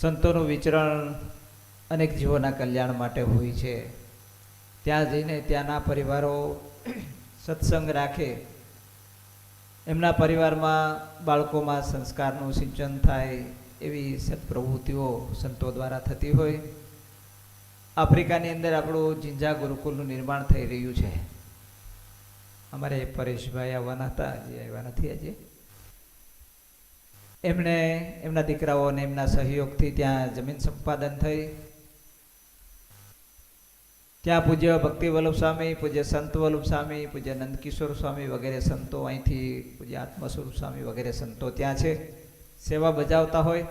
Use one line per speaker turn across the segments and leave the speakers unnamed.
સંતોનું વિચરણ અનેક જીવોના કલ્યાણ માટે હોય છે. ત્યાં જઈને ત્યાંના પરિવારો સત્સંગ રાખે. એમના પરિવારમાં બાળકોમાં સંસ્કારનું સિંચન થાય એવી સત્પ્રવૃત્તિઓ સંતો દ્વારા થતી હોય. આફ્રિકાની અંદર આપણું જિંજા ગુરુકુલનું નિર્માણ થઈ રહ્યું છે. અમારે પરેશભાઈ આવવાના હતા. હજી આવ્યા નથી આજે એમણે એમના દીકરાઓ અને એમના સહયોગથી ત્યાં જમીન સંપાદન થઈ. ત્યાં પૂજ્ય ભક્તિ વલ્લભ સ્વામી, પૂજ્ય સંત વલ્લભ સ્વામી, પૂજ્ય નંદકિશોર સ્વામી વગેરે સંતો અહીંથી, પૂજ્ય આત્મસ્વરૂપ સ્વામી વગેરે સંતો ત્યાં છે. સેવા બજાવતા હોય.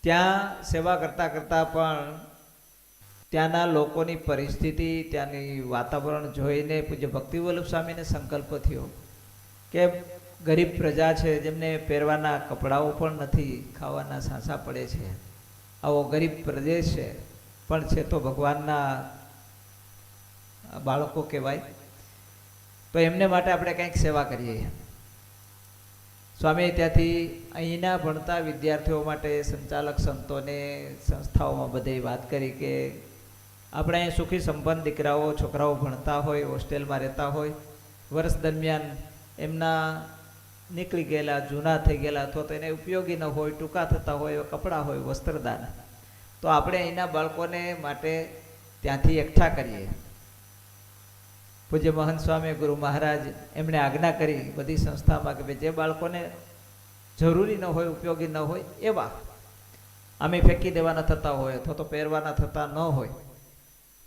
ત્યાં સેવા કરતા કરતાં પણ ત્યાંના લોકોની પરિસ્થિતિ, ત્યાંની વાતાવરણ જોઈને પૂજ્ય ભક્તિ વલ્લભ સ્વામીને સંકલ્પ થયો કે ગરીબ પ્રજા છે, જેમને પહેરવાના કપડાઓ પણ નથી, ખાવાના સાંસા પડે છે. આવો ગરીબ પ્રદેશ છે, પણ છે તો ભગવાનના બાળકો કહેવાય. તો એમને માટે આપણે કંઈક સેવા કરીએ. સ્વામી, ત્યાંથી અહીંના ભણતા વિદ્યાર્થીઓ માટે સંચાલક સંતોને સંસ્થાઓમાં બધે વાત કરી કે આપણે અહીં સુખી સંપન્ન દીકરાઓ, છોકરાઓ ભણતા હોય, હોસ્ટેલમાં રહેતા હોય. વર્ષ દરમિયાન એમના નીકળી ગયેલા, જૂના થઈ ગયેલા, અથવા તો એને ઉપયોગી ન હોય, ટૂંકા થતા હોય, એવા કપડાં હોય, વસ્ત્રદાન. તો આપણે અહીંના બાળકોને માટે ત્યાંથી એકઠા કરીએ. પૂજ્ય મહંત સ્વામી, ગુરુ મહારાજ, એમણે આજ્ઞા કરી બધી સંસ્થામાં કે જે બાળકોને જરૂરી ન હોય, ઉપયોગી ન હોય, એવા. અમે ફેંકી દેવાના થતા હોય, અથવા તો પહેરવાના થતા ન હોય,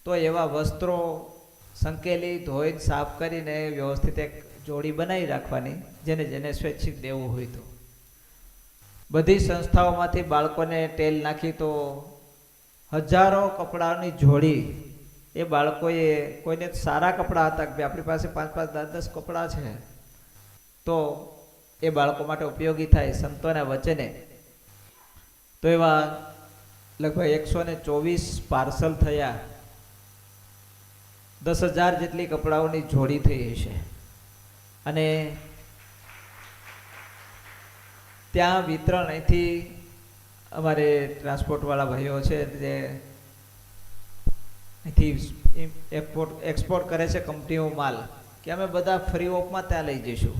તો એવા વસ્ત્રો સંકેલી ધોઈને સાફ કરીને વ્યવસ્થિત એક જોડી બનાવી રાખવાની, જેને જેને સ્વૈચ્છિક દેવું હોય તો. બધી સંસ્થાઓમાંથી બાળકોને ટેલ નાખી તો હજારો કપડાની જોડી એ બાળકોએ કોઈને સારા કપડાં હતા કે આપણી પાસે પાંચ પાંચ દસ દસ કપડાં છે, તો એ બાળકો માટે ઉપયોગી થાય સંતોના વચને. તો એવા લગભગ એકસો ને ચોવીસ પાર્સલ થયા. દસ હજાર જેટલી કપડાઓની જોડી થઈ હશે. અને ત્યાં વિતરણ અહીંથી અમારે ટ્રાન્સપોર્ટવાળા ભાઈઓ છે જે અહીંથી એક્સપોર્ટ એક્સપોર્ટ કરે છે કંપનીઓ માલ, કે અમે બધા ફ્રી ઓફમાં ત્યાં લઈ જઈશું.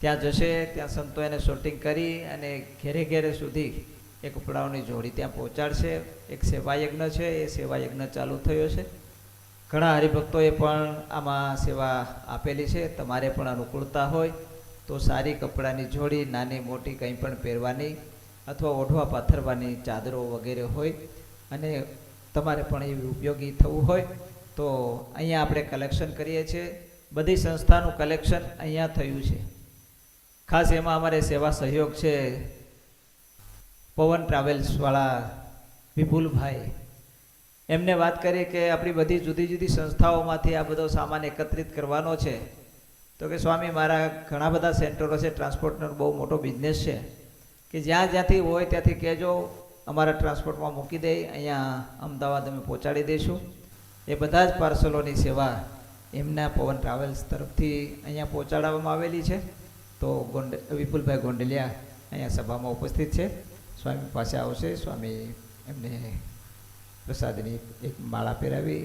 ત્યાં જશે, ત્યાં સંતો એને શોટિંગ કરી અને ઘેરે ઘેરે સુધી એ કપડાઓની જોડી ત્યાં પહોંચાડશે. એક સેવાયજ્ઞ છે, એ સેવાયજ્ઞ ચાલુ થયો છે. ઘણા હરિભક્તોએ પણ આમાં સેવા આપેલી છે. તમારે પણ અનુકૂળતા હોય તો સારી કપડાની જોડી, નાની મોટી કંઈ પણ પહેરવાની અથવા ઓઢવા પાથરવાની ચાદરો વગેરે હોય અને તમારે પણ એવી ઉપયોગી થવું હોય તો અહીંયા આપણે કલેક્શન કરીએ છીએ. બધી સંસ્થાનું કલેક્શન અહીંયા થયું છે. ખાસ એમાં અમારે સેવા સહયોગ છે પવન ટ્રાવેલ્સવાળા વિપુલભાઈ. એમને વાત કરી કે આપણી બધી જુદી જુદી સંસ્થાઓમાંથી આ બધો સામાન એકત્રિત કરવાનો છે. તો કે સ્વામી, મારા ઘણા બધા સેન્ટરો છે, ટ્રાન્સપોર્ટનો બહુ મોટો બિઝનેસ છે. કે જ્યાં જ્યાંથી હોય ત્યાંથી કહેજો, અમારા ટ્રાન્સપોર્ટમાં મૂકી દે, અહીંયા અમદાવાદ અમે પહોંચાડી દઈશું. એ બધા જ પાર્સલોની સેવા એમના પવન ટ્રાવેલ્સ તરફથી અહીંયા પહોંચાડવામાં આવેલી છે. તો ગોંડ, વિપુલભાઈ ગોંડલિયા અહીંયા સભામાં ઉપસ્થિત છે. સ્વામી પાસે આવશે. સ્વામી એમને પ્રસાદની એક માળા પહેરાવી